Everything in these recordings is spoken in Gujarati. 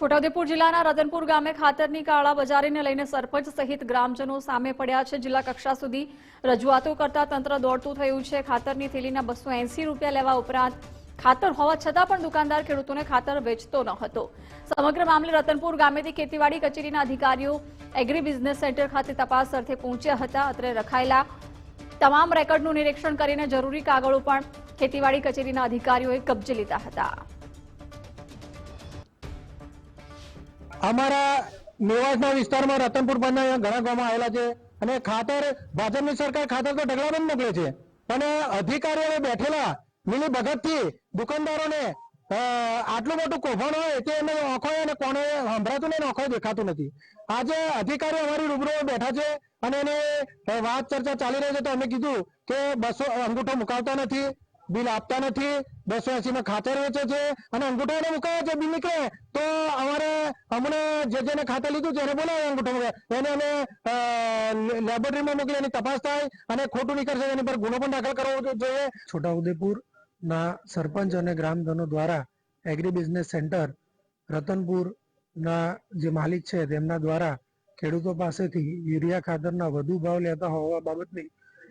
છોટાઉદેપુર જિલ્લાના રતનપુર ગામે ખાતરની કાળા બજારીને લઈને સરપંચ સહિત ગ્રામજનો સામે પડ્યા છે. જિલ્લા કક્ષા સુધી રજૂઆતો કરતા તંત્ર દોડતું થયું છે. ખાતરની થેલીના બસો રૂપિયા લેવા ઉપરાંત ખાતર હોવા છતાં પણ દુકાનદાર ખેડૂતોને ખાતર વેચતો ન હતો. સમગ્ર મામલે રતનપુર ગામેથી ખેતીવાડી કચેરીના અધિકારીઓ એગ્રી બિઝનેસ સેન્ટર ખાતે તપાસ અર્થે પહોંચ્યા હતા. અત્રે રખાયેલા તમામ રેકોર્ડનું નિરીક્ષણ કરીને જરૂરી કાગળો પણ ખેતીવાડી કચેરીના અધિકારીઓએ કબજે લીધા હતા. અમારા મેવાડના વિસ્તારમાં રતનપુર બંને ઘણા ગામમાં આવેલા છે અને ખાતર ભાજપની સરકાર ખાતર તો ઢગલાબંધ મોકલે છે. પણ અધિકારીઓ બેઠેલા મિલી ભગતથી દુકાનદારોને આટલું મોટું કૌભાંડ હોય તે એમને આંખો અને કોણે સંભળાતું નહીં ઓખો દેખાતું નથી. આજે અધિકારીઓ અમારી રૂબરૂ બેઠા છે અને એને વાત ચર્ચા ચાલી રહી છે તો અમે કીધું કે બસો અંગૂઠો મુકાવતા નથી, બિલ આપતા નથી, બસો એસી માં ખાતર વેચે છે અને અંગૂઠો એને મુકાવે છે, બિલ નીકળે, તો અમારે હમણાં જે જેને ખાતર લીધું છે, એને બોલાવે અંગૂઠો એને અમે લેબોરેટરીમાં મોકલી એની તપાસ થાય અને ખોટું નીકળશે એની પર ગુનો પણ દાખલ કરવો જોઈએ. છોટાઉદેપુર ના સરપંચ અને ગ્રામજનો દ્વારા એગ્રી બિઝનેસ સેન્ટર રતનપુર ના જે માલિક છે, તેમના દ્વારા ખેડૂતો પાસેથી યુરિયા ખાતરના વધુ ભાવ લેતા હોવા બાબતની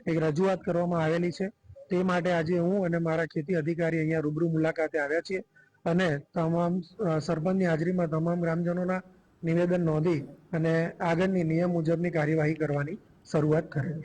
એક રજૂઆત કરવામાં આવેલી છે. તે માટે આજે હું અને મારા ખેતી અધિકારી અહીંયા રૂબરૂ મુલાકાતે આવ્યા છીએ. અને તમામ સરપંચની હાજરીમાં તમામ ગ્રામજનોના નિવેદન નોંધી અને આગળની નિયમ મુજબની કાર્યવાહી કરવાની શરૂઆત કરેલ